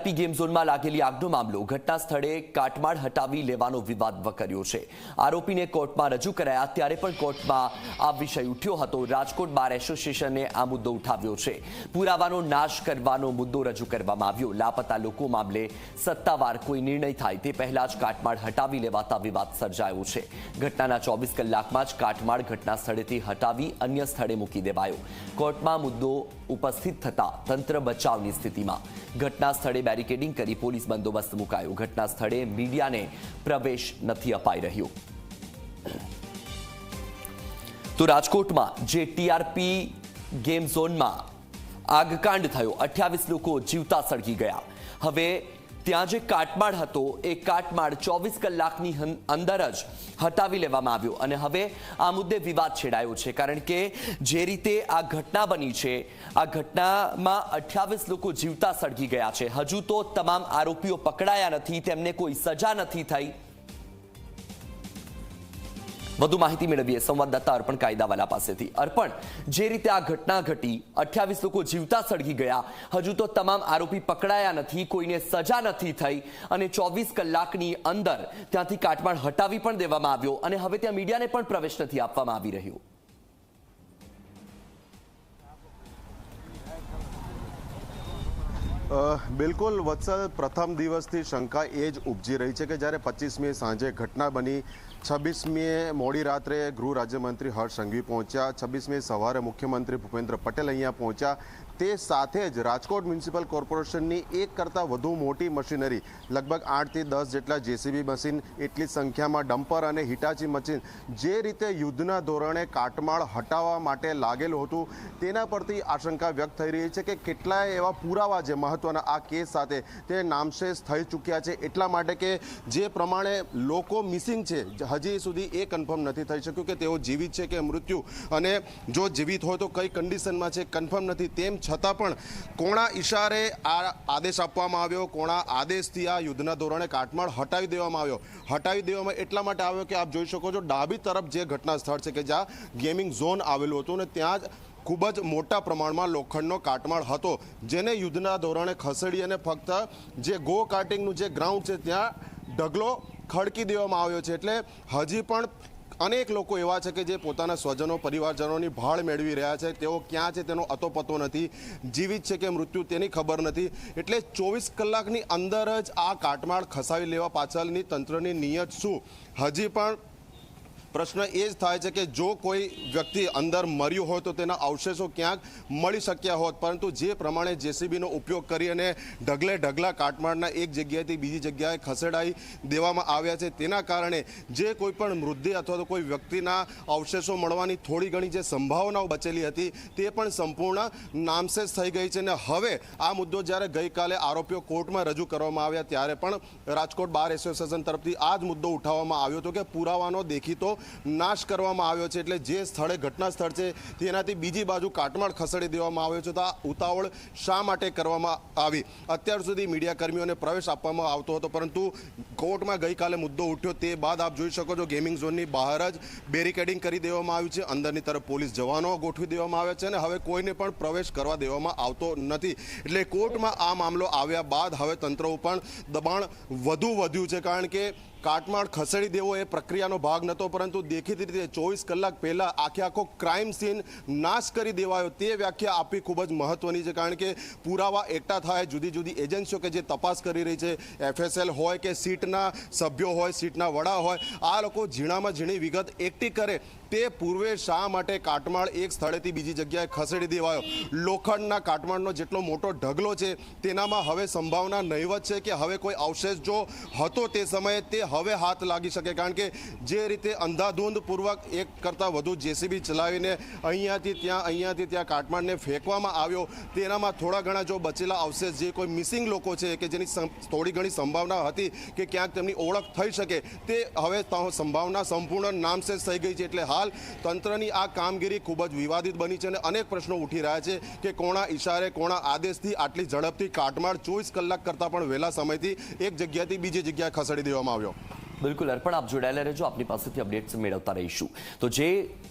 TRP game લાગેલી આગનો મામલો ઘટના સ્થળે કાટમાળ હટાવી લેવાનો વિવાદ વકર્યો છે. આરોપીને કોર્ટમાં રજૂ કરાયા ત્યારે પણ કોર્ટમાં આ વિષય ઉઠ્યો હતો. રાજકોટ બાર એસોસિએશને આ મુદ્દો ઉઠાવ્યો છે. પુરાવાનો નાશ કરવાનો મુદ્દો રજૂ કરવામાં આવ્યો. લાપતા લોકો મામલે સત્તાવાર કોઈ નિર્ણય થાય તે પહેલા જ કાટમાળ હટાવી લેવાતા વિવાદ સર્જાયો છે. ઘટનાના ચોવીસ કલાકમાં જ કાટમાળ ઘટના સ્થળેથી હટાવી અન્ય સ્થળે મૂકી દેવાયો. કોર્ટમાં મુદ્દો ઉપસ્થિત થતા તંત્ર બચાવની સ્થિતિમાં. ઘટના સ્થળે બેરિકેડિંગ કરી પોલીસ બંદોબસ્ત મુકાયો. ઘટના સ્થળે મીડિયાને પ્રવેશ નથી અપાઈ રહ્યો. તો રાજકોટમાં જે ટીઆરપી ગેમ ઝોનમાં આગકાંડ થયો. અઠ્યાવીસ લોકો જીવતા સળગી ગયા. હવે ત્યાં જે કાટમાળ હતો. એ કાટમાળ ચોવીસ કલાકની અંદર જ હટાવી લેવામાં આવ્યો. અને હવે આ મુદ્દે વિવાદ છેડાયો છે. કારણ કે જે રીતે આ ઘટના બની છે, આ ઘટનામાં અઠ્યાવીસ લોકો જીવતા સળગી ગયા છે. હજુ તો તમામ આરોપીઓ પકડાયા નથી, તેમને કોઈ સજા નથી થઈ. વધુ માહિતી મેળવીએ સંવાદદાતા અર્પણ કાયદાવાલા પાસેથી. અર્પણ, જે રીતે આ ઘટના ઘટી, અઠ્યાવીસ લોકો જીવતા સળગી ગયા. હજુ તો તમામ આરોપી પકડાયા નથી, કોઈને સજા નથી થઈ અને ચોવીસ કલાકની અંદર ત્યાંથી કાટમાળ હટાવી પણ દેવામાં આવ્યો અને હવે ત્યાં મીડિયાને પણ પ્રવેશ નથી આપવામાં આવી રહ્યો. બિલકુલ વત્સલ પ્રથમ દિવસથી શંકા એ જ ઉપજી રહી છે કે જ્યારે પચીસમી સાંજે ઘટના બની છવ્વીસમીએ મોડી રાત્રે ગૃહ રાજ્યમંત્રી હર્ષ સંઘવી પહોંચ્યા. છવ્વીસમી સવારે મુખ્યમંત્રી ભૂપેન્દ્ર પટેલ અહીંયા પહોંચ્યા. તે સાથે જ રાજકોટ મ્યુનિસિપલ કોર્પોરેશનની એક કરતાં વધુ મોટી મશીનરી, લગભગ આઠથી દસ જેટલા જેસીબી મશીન, એટલી સંખ્યામાં ડમ્પર અને હિટાચી મશીન, જે રીતે યુદ્ધના ધોરણે કાટમાળ હટાવવા માટે લાગેલું હતું, તેના પરથી આશંકા વ્યક્ત થઈ રહી છે કે કેટલાય એવા પુરાવા જે મહત્વના આ કેસ સાથે તે નામશેષ થઈ ચૂક્યા છે, એટલા માટે કે જે પ્રમાણે લોકો મિસિંગ છે, હજી સુધી એ કન્ફર્મ નથી થઈ શક્યું કે તેઓ જીવિત છે કે મૃત્યુ, અને જો જીવિત હોય તો કઈ કન્ડિશનમાં છે, કન્ફર્મ નથી, તેમ છતાં પણ કોણા ઈશારે આ આદેશ આપવામાં આવ્યો, કોણા આદેશથી આ યુદ્ધના ધોરણે કાટમાળ હટાવી દેવામાં આવ્યો. હટાવી દેવામાં એટલા માટે આવ્યો કે આપ જોઈ શકો છો, ડાબી તરફ જે ઘટના સ્થળ છે કે જ્યાં ગેમિંગ ઝોન આવેલું હતું ને ત્યાં જ ખૂબ જ મોટા પ્રમાણમાં લોખંડનો કાટમાળ હતો, જેને યુદ્ધના ધોરણે ખસેડી અને ફક્ત જે ગો કાર્ટિંગનું જે ગ્રાઉન્ડ છે ત્યાં ઢગલો ખડકી દેવામાં આવ્યો છે. એટલે હજી પણ અનેક લોકો એવા છે કે જે પોતાના સ્વજનો, પરિવારજનોની ભાળ મેળવી રહ્યા છે. તેઓ ક્યાં છે તેનો અતોપતો નથી. જીવિત છે કે મૃત્યુ તેની ખબર નથી. એટલે ચોવીસ કલાકની અંદર જ આ કાટમાળ ખસાવી લેવા પાછળની તંત્રની નિયત શું? હજી પણ પ્રશ્ન એ જ થાય છે કે જો કોઈ વ્યક્તિ અંદર મર્યું હોય તો તેના અવશેષો ક્યાંક મળી શક્યા હોત. પરંતુ જે પ્રમાણે જેસીબીનો ઉપયોગ કરી અને ઢગલે ઢગલા કાટમાળના એક જગ્યાએથી બીજી જગ્યાએ ખસેડાઈ દેવામાં આવ્યા છે, તેના કારણે જે કોઈ પણ મૃતદેહ અથવા તો કોઈ વ્યક્તિના અવશેષો મળવાની થોડી ઘણી જે સંભાવનાઓ બચેલી હતી તે પણ સંપૂર્ણ નામશેષ થઈ ગઈ છે અને હવે આ મુદ્દો જ્યારે ગઈકાલે આરોપીઓ કોર્ટમાં રજૂ કરવામાં આવ્યા ત્યારે પણ રાજકોટ બાર એસોસિએશન તરફથી આ જ મુદ્દો ઉઠાવવામાં આવ્યો હતો કે પુરાવાનો દેખીતો નાશ કરવામાં આવ્યો છે એટલે જે સ્થળે ઘટના સ્થળ છે તેનાથી બીજી બાજુ કાટમાળ ખસેડી દેવામાં આવ્યો છે તો આ ઉતાવળ શા માટે કરવામાં આવી? અત્યાર સુધી મીડિયાકર્મીઓને પ્રવેશ આપવામાં આવતો હતો, પરંતુ કોર્ટમાં ગઈકાલે મુદ્દો ઉઠ્યો તે બાદ આપ જોઈ શકો છો ગેમિંગ ઝોનની બહાર જ બેરિકેડિંગ કરી દેવામાં આવ્યું છે. અંદરની તરફ પોલીસ જવાનો ગોઠવી દેવામાં આવ્યા છે અને હવે કોઈને પણ પ્રવેશ કરવા દેવામાં આવતો નથી. એટલે કોર્ટમાં આ મામલો આવ્યા બાદ હવે તંત્ર ઉપર દબાણ વધુ વધ્યું છે, કારણ કે કાટમાળ ખસેડી દેવો એ પ્રક્રિયાનો ભાગ નહોતો, પરંતુ દેખીતી રીતે ચોવીસ કલાક પહેલાં આખે આખો ક્રાઇમ સીન નાશ કરી દેવાયો. તે વ્યાખ્યા આપવી ખૂબ જ મહત્ત્વની છે, કારણ કે પુરાવા એકઠા થાય, જુદી જુદી એજન્સીઓ કે જે તપાસ કરી રહી છે, એફએસએલ હોય કે સીટના સભ્યો હોય, સીટના વડા હોય, આ લોકો ઝીણામાં ઝીણી વિગત એકઠી કરે. તે પૂર્વે શા માટે કાટમાળ એક સ્થળેથી બીજી જગ્યાએ ખસેડી દેવાયો? લોખંડના કાટમાળનો જેટલો મોટો ઢગલો છે, તેનામાં હવે સંભાવના નહીવત છે કે હવે કોઈ અવશેષ જો હતો તે સમયે તે હવે હાથ લાગી શકે. કારણ કે જે રીતે અંધાધૂંધપૂર્વક એક કરતાં વધુ જેસીબી ચલાવીને અહીંયાથી ત્યાં અહીંયાથી ત્યાં કાટમાળને ફેંકવામાં આવ્યો, તેનામાં થોડા ઘણા જો બચેલા અવશેષ, જે કોઈ મિસિંગ લોકો છે કે જેની થોડી ઘણી સંભાવના હતી કે ક્યાંક તેમની ઓળખ થઈ શકે, તે હવે સંભાવના સંપૂર્ણ નામશેષ થઈ ગઈ છે. એટલે હાલ તંત્રની આ કામગીરી ખૂબ જ વિવાદિત બની છે અને અનેક પ્રશ્નો ઉઠી રહ્યા છે કે કોણા ઇશારે કોણા આદેશથી આટલી ઝડપથી કાટમાળ ચોવીસ કલાક કરતાં પણ વહેલા સમયથી એક જગ્યાથી બીજી જગ્યાએ ખસેડી દેવામાં આવ્યો. બિલકુલ, અર્પણ, આપ જોડાયેલા રહેજો. આપની પાસેથી અપડેટ્સ મેળવતા રહીશું. તો જે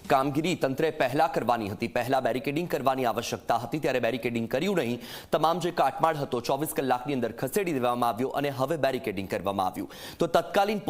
કામગીરી તંત્રે પહેલા કરવાની હતી, પહેલા બેરિકેડિંગ કરવાની આવશ્યકતા હતી, ત્યારે બેરિકેડિંગ કર્યું નહીં. તમામ જે કાટમાળ હતો, ચોવીસ કલાકની અંદર ખસેડી દેવામાં આવ્યો અને હવે બેરિકેડિંગ કરવામાં આવ્યું. તો તત્કાલીન